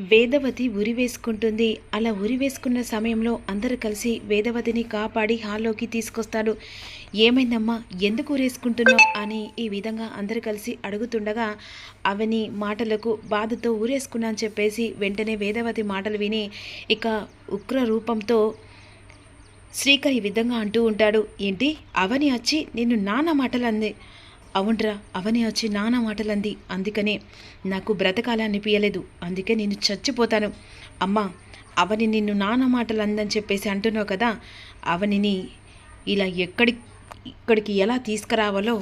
వేదవతి ఉరి వేసుకుంటుంది అలా ఉరి వేసుకున్న సమయంలో అందరు కలిసి వేదవతిని కాపాడి హాల్లోకి తీసుకొస్తాడు. ఏమైందమ్మా? ఎందుకు ఉరేసుకుంటున్నావు? అని ఈ విధంగా అందరు కలిసి అడుగుతుండగా అవని మాటలకు బాధతో ఊరేసుకున్నా అని చెప్పేసి వెంటనే వేదవతి మాటలు విని ఇక ఉగ్ర రూపంతో శ్రీకర్ ఈ విధంగా అంటూ ఉంటాడు. ఏంటి? అవని వచ్చి నిన్ను నాన్న మాటలు అంది. అవునరా అవని వచ్చి నానా మాటలంది. అందుకనే నాకు బ్రతకాలనిపించలేదు అందుకే నేను చచ్చిపోతాను. అమ్మా అవని నిన్ను నానా మాటలు అందని చెప్పేసి అంటున్నావు కదా అవనిని ఇలా ఎక్కడి ఇక్కడికి ఎలా తీసుకురావాలో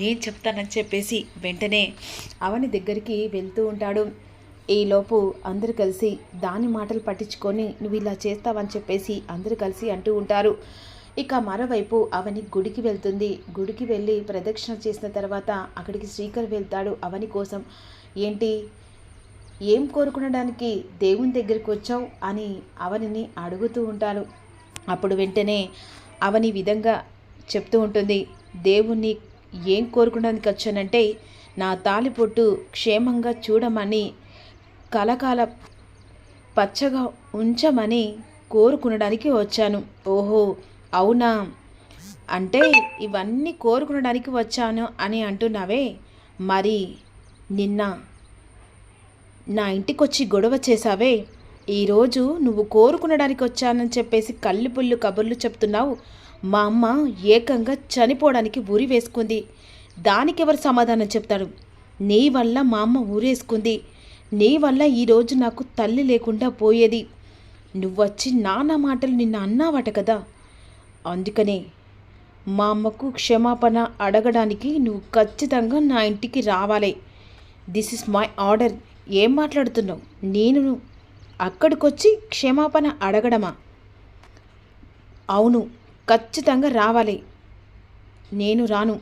నేను చెప్తానని చెప్పేసి వెంటనే అవని దగ్గరికి వెళ్తూ ఉంటాడు. ఈలోపు అందరు కలిసి దాని మాటలు పట్టించుకొని నువ్వు ఇలా చేస్తావని చెప్పేసి అందరు కలిసి అంటూ ఉంటారు. ఇక మరోవైపు అవని గుడికి వెళ్తుంది. గుడికి వెళ్ళి ప్రదక్షిణ చేసిన తర్వాత అక్కడికి శ్రీకర్ వెళ్తాడు అవని కోసం. ఏంటి? ఏం కోరుకునడానికి దేవుని దగ్గరికి వచ్చావు? అని అవనిని అడుగుతూ ఉంటారు. అప్పుడు వెంటనే అవని విధంగా చెప్తూ ఉంటుంది. దేవుణ్ణి ఏం కోరుకోవడానికి వచ్చానంటే నా తాలిపొట్టు క్షేమంగా చూడమని కలకాల పచ్చగా ఉంచమని కోరుకునడానికి వచ్చాను. ఓహో! అవునా? అంటే ఇవన్నీ కోరుకునడానికి వచ్చాను అని అంటున్నావే? మరి నిన్న నా ఇంటికి వచ్చి గొడవ చేశావే? ఈరోజు నువ్వు కోరుకునడానికి వచ్చానని చెప్పేసి కళ్ళు పుల్లు కబుర్లు చెప్తున్నావు. మా అమ్మ ఏకంగా చనిపోవడానికి ఉరి వేసుకుంది. దానికి ఎవరు సమాధానం చెప్తారు? నీ వల్ల మా అమ్మ ఊరేసుకుంది. నీ వల్ల ఈరోజు నాకు తల్లి లేకుండా పోయేది. నువ్వొచ్చి నానా మాటలు నిన్న అన్నావట కదా? అందుకనే మా అమ్మకు క్షమాపణ అడగడానికి నువ్వు ఖచ్చితంగా నా ఇంటికి రావాలి. దిస్ ఇస్ మై ఆర్డర్ ఏం మాట్లాడుతున్నావు? నేను అక్కడికొచ్చి క్షమాపణ అడగడమా? అవును ఖచ్చితంగా రావాలి. నేను రాను.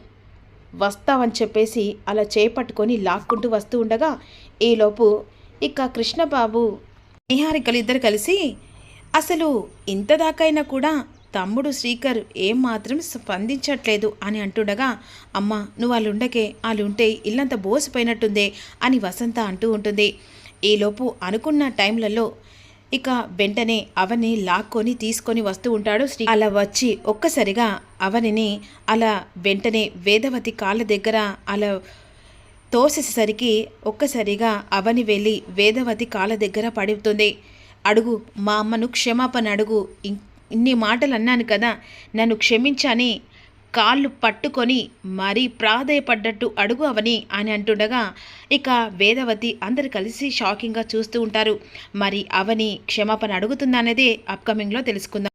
వస్తావని చెప్పేసి అలా చేపట్టుకొని లాక్కుంటూ వస్తూ ఉండగా ఈలోపు ఇక కృష్ణబాబు నిహారికలు ఇద్దరు కలిసి అసలు ఇంత దాకైనా కూడా తమ్ముడు శ్రీకర్ ఏం మాత్రం స్పందించట్లేదు అని అంటుండగా అమ్మ నువ్వు వాళ్ళు ఉండకే వాళ్ళు ఉంటే ఇల్లంతా బోసిపోయినట్టుందే అని వసంత అంటూ ఉంటుంది. ఈలోపు అనుకున్న టైంలలో ఇక వెంటనే అవని లాక్కొని తీసుకొని వస్తూ ఉంటాడు శ్రీ అలా వచ్చి ఒక్కసారిగా అవనిని అలా వెంటనే వేదవతి కాళ్ళ దగ్గర అలా తోసేసరికి ఒక్కసారిగా అవని వెళ్ళి వేదవతి కాళ్ళ దగ్గర పడుతుంది. అడుగు మా అమ్మను క్షమాపణ అడుగు ఇం- ఇన్ని మాటలు అన్నాను కదా నన్ను క్షమించని కాళ్ళు పట్టుకొని మరీ ప్రాధేయపడ్డట్టు అడుగు అవని అని అంటుండగా ఇక వేదవతి అందరు కలిసి షాకింగ్గా చూస్తూ ఉంటారు. మరి అవని క్షమాపణ అడుగుతుందనేదే అప్కమింగ్లో తెలుసుకుందాం.